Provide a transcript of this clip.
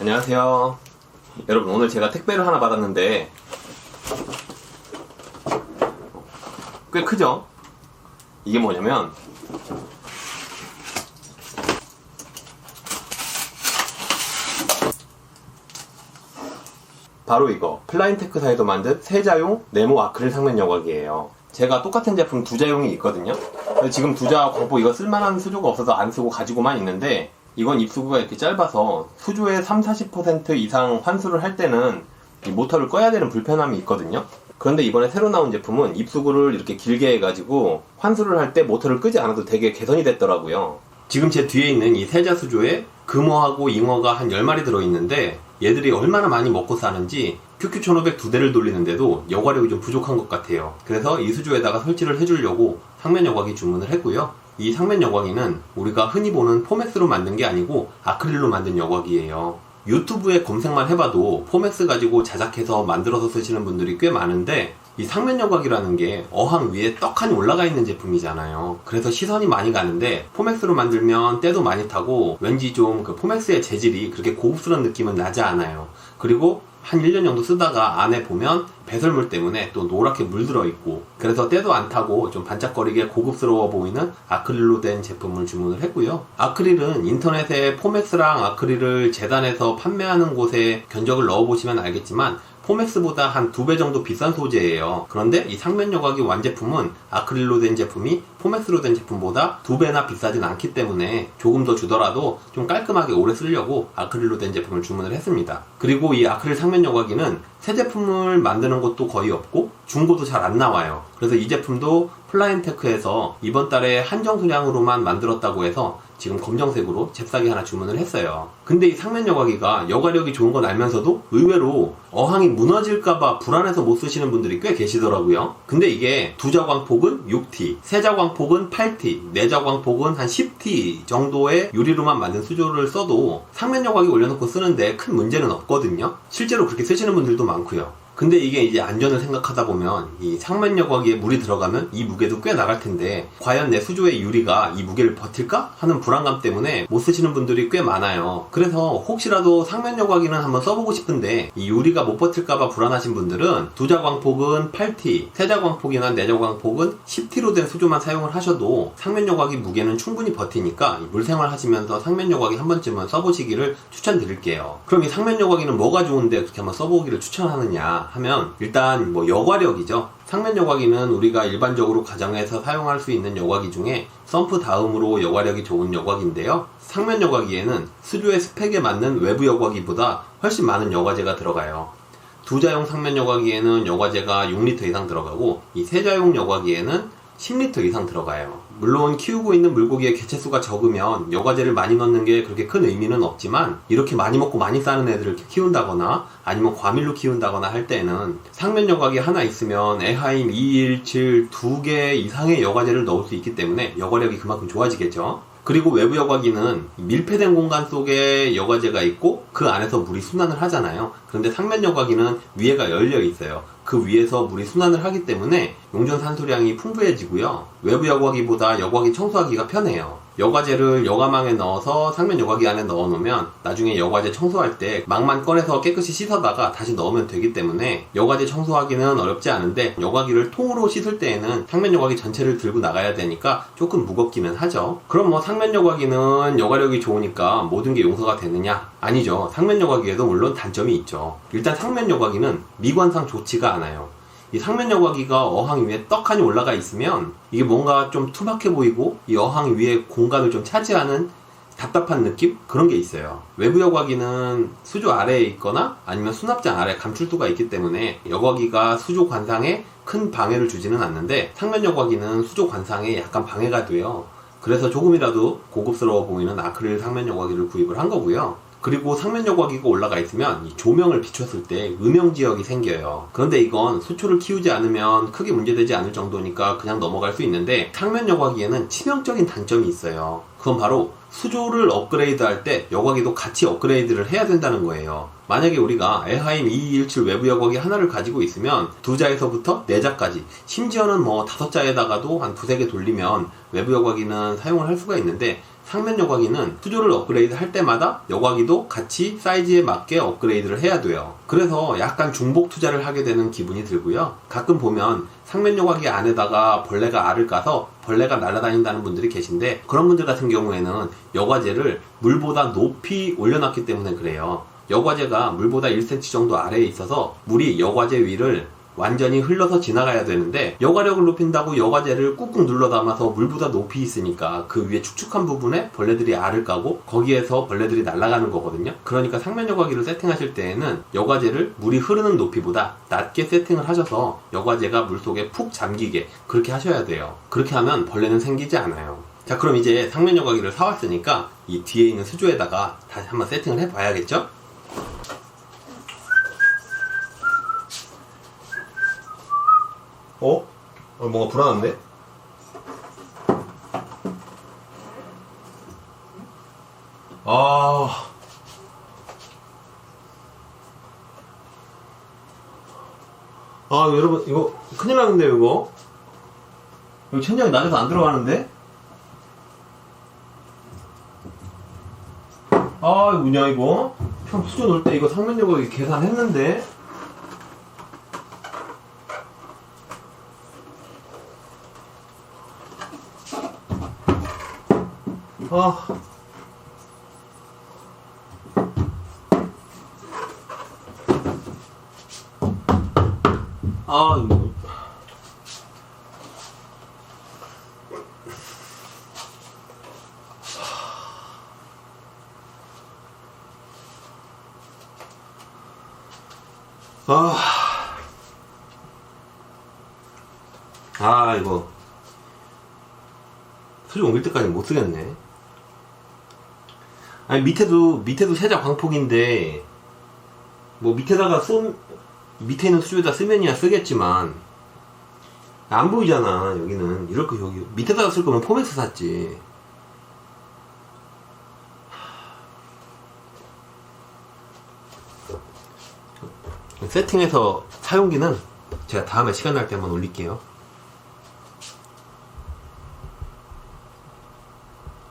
안녕하세요. 여러분 오늘 제가 택배를 하나 받았는데 꽤 크죠? 이게 뭐냐면 바로 이거 플라인테크사에서 만든 세자용 네모 아크릴 상면 여과기예요. 제가 똑같은 제품 두 자용이 있거든요. 지금 두자 광포 이거 쓸만한 수조가 없어서 안 쓰고 가지고만 있는데 이건 입수구가 이렇게 짧아서 수조의 3, 40% 이상 환수를 할 때는 이 모터를 꺼야 되는 불편함이 있거든요. 그런데 이번에 새로 나온 제품은 입수구를 이렇게 길게 해가지고 환수를 할 때 모터를 끄지 않아도 되게 개선이 됐더라고요. 지금 제 뒤에 있는 이 세자 수조에 금어하고 잉어가 한 10마리 들어있는데 얘들이 얼마나 많이 먹고 사는지 QQ1500 두 대를 돌리는데도 여과력이 좀 부족한 것 같아요. 그래서 이 수조에다가 설치를 해주려고 상면 여과기 주문을 했고요. 이 상면 여과기는 우리가 흔히 보는 포맥스로 만든 게 아니고 아크릴로 만든 여과기예요. 유튜브에 검색만 해봐도 포맥스 가지고 자작해서 만들어서 쓰시는 분들이 꽤 많은데 이 상면 여과기라는 게 어항 위에 떡하니 올라가 있는 제품이잖아요. 그래서 시선이 많이 가는데 포맥스로 만들면 때도 많이 타고 왠지 좀 그 포맥스의 재질이 그렇게 고급스러운 느낌은 나지 않아요. 그리고 한 1년 정도 쓰다가 안에 보면 배설물 때문에 또 노랗게 물들어 있고 그래서 때도 안 타고 좀 반짝거리게 고급스러워 보이는 아크릴로 된 제품을 주문을 했고요. 아크릴은 인터넷에 포맥스랑 아크릴을 재단해서 판매하는 곳에 견적을 넣어보시면 알겠지만 포맥스보다 한 두 배 정도 비싼 소재예요. 그런데 이 상면 여과기 완제품은 아크릴로 된 제품이 포맥스로 된 제품보다 두 배나 비싸진 않기 때문에 조금 더 주더라도 좀 깔끔하게 오래 쓰려고 아크릴로 된 제품을 주문을 했습니다. 그리고 이 아크릴 상면 여과기는 새 제품을 만드는 것도 거의 없고 중고도 잘 안 나와요. 그래서 이 제품도 플라인테크에서 이번 달에 한정 수량으로만 만들었다고 해서 지금 검정색으로 잽싸게 하나 주문을 했어요. 근데 이 상면 여과기가 여과력이 좋은 건 알면서도 의외로 어항이 무너질까봐 불안해서 못 쓰시는 분들이 꽤 계시더라고요. 근데 이게 두 자광폭은 6T, 세 자광폭은 8T, 내자광폭은 한 10T 정도의 유리로만 만든 수조를 써도 상면 여과기 올려놓고 쓰는데 큰 문제는 없거든요. 실제로 그렇게 쓰시는 분들도 많고요. 근데 이게 이제 안전을 생각하다 보면 이 상면 여과기에 물이 들어가면 이 무게도 꽤 나갈 텐데 과연 내 수조의 유리가 이 무게를 버틸까 하는 불안감 때문에 못 쓰시는 분들이 꽤 많아요. 그래서 혹시라도 상면 여과기는 한번 써보고 싶은데 이 유리가 못 버틸까봐 불안하신 분들은 두자 광폭은 8T, 세자 광폭이나 내자 광폭은 10T로 된 수조만 사용을 하셔도 상면 여과기 무게는 충분히 버티니까 물 생활 하시면서 상면 여과기 한 번쯤은 써보시기를 추천드릴게요. 그럼 이 상면 여과기는 뭐가 좋은데 그렇게 한번 써보기를 추천하느냐 하면 일단 뭐 여과력이죠. 상면 여과기는 우리가 일반적으로 가정에서 사용할 수 있는 여과기 중에 펌프 다음으로 여과력이 좋은 여과기인데요. 상면 여과기에는 수조의 스펙에 맞는 외부 여과기보다 훨씬 많은 여과제가 들어가요. 두자용 상면 여과기에는 여과제가 6리터 이상 들어가고 이 세자용 여과기에는 10리터 이상 들어가요. 물론 키우고 있는 물고기의 개체수가 적으면 여과제를 많이 넣는 게 그렇게 큰 의미는 없지만 이렇게 많이 먹고 많이 싸는 애들을 키운다거나 아니면 과밀로 키운다거나 할 때는 상면 여과기 하나 있으면 에하임 217 두 개 이상의 여과제를 넣을 수 있기 때문에 여과력이 그만큼 좋아지겠죠. 그리고 외부 여과기는 밀폐된 공간 속에 여과제가 있고 그 안에서 물이 순환을 하잖아요. 그런데 상면 여과기는 위에가 열려 있어요. 그 위에서 물이 순환을 하기 때문에 용존 산소량이 풍부해지고요. 외부 여과기보다 여과기 청소하기가 편해요. 여과제를 여과망에 넣어서 상면 여과기 안에 넣어 놓으면 나중에 여과제 청소할 때 망만 꺼내서 깨끗이 씻어다가 다시 넣으면 되기 때문에 여과제 청소하기는 어렵지 않은데 여과기를 통으로 씻을 때에는 상면 여과기 전체를 들고 나가야 되니까 조금 무겁기는 하죠. 그럼 뭐 상면 여과기는 여과력이 좋으니까 모든 게 용서가 되느냐? 아니죠. 상면 여과기에도 물론 단점이 있죠. 일단 상면 여과기는 미관상 좋지가 않아요. 이 상면 여과기가 어항 위에 떡하니 올라가 있으면 이게 뭔가 좀 투박해 보이고 이 어항 위에 공간을 좀 차지하는 답답한 느낌? 그런 게 있어요. 외부 여과기는 수조 아래에 있거나 아니면 수납장 아래 감출수가 있기 때문에 여과기가 수조 관상에 큰 방해를 주지는 않는데 상면 여과기는 수조 관상에 약간 방해가 돼요. 그래서 조금이라도 고급스러워 보이는 아크릴 상면 여과기를 구입을 한 거고요. 그리고 상면 여과기가 올라가 있으면 이 조명을 비췄을 때 음영 지역이 생겨요. 그런데 이건 수초를 키우지 않으면 크게 문제되지 않을 정도니까 그냥 넘어갈 수 있는데 상면 여과기에는 치명적인 단점이 있어요. 그건 바로 수조를 업그레이드 할 때 여과기도 같이 업그레이드를 해야 된다는 거예요. 만약에 우리가 에하임 2217 외부 여과기 하나를 가지고 있으면 두 자에서부터 네 자까지 심지어는 뭐 다섯 자에다가도 한 두세 개 돌리면 외부 여과기는 사용을 할 수가 있는데 상면 여과기는 수조를 업그레이드 할 때마다 여과기도 같이 사이즈에 맞게 업그레이드를 해야 돼요. 그래서 약간 중복 투자를 하게 되는 기분이 들고요. 가끔 보면 상면 여과기 안에다가 벌레가 알을 까서 벌레가 날아다닌다는 분들이 계신데 그런 분들 같은 경우에는 여과제를 물보다 높이 올려놨기 때문에 그래요. 여과제가 물보다 1cm 정도 아래에 있어서 물이 여과제 위를 완전히 흘러서 지나가야 되는데 여과력을 높인다고 여과제를 꾹꾹 눌러 담아서 물보다 높이 있으니까 그 위에 축축한 부분에 벌레들이 알을 까고 거기에서 벌레들이 날아가는 거거든요. 그러니까 상면 여과기를 세팅하실 때에는 여과제를 물이 흐르는 높이보다 낮게 세팅을 하셔서 여과제가 물 속에 푹 잠기게 그렇게 하셔야 돼요. 그렇게 하면 벌레는 생기지 않아요. 자 그럼 이제 상면 여과기를 사왔으니까 이 뒤에 있는 수조에다가 다시 한번 세팅을 해봐야겠죠? 어? 어, 뭔가 불안한데? 아. 아, 여러분, 이거 큰일 났는데, 이거? 이거 천장이 낮아서 안 들어가는데? 아, 이거 뭐냐, 이거? 형 수저 놓을 때 이거 상면적으로 계산했는데? 아. 아, 이거. 아. 아, 이거. 수준 옮길 때까지 못 쓰겠네. 아니 밑에도 밑에도 세자 광폭인데 뭐 밑에다가 쓰 밑에 있는 수조에다 쓰면이야 쓰겠지만 안 보이잖아 여기는 이렇게 여기 밑에다가 쓸 거면 포맥스 샀지 세팅해서 사용기는 제가 다음에 시간 날 때 한번 올릴게요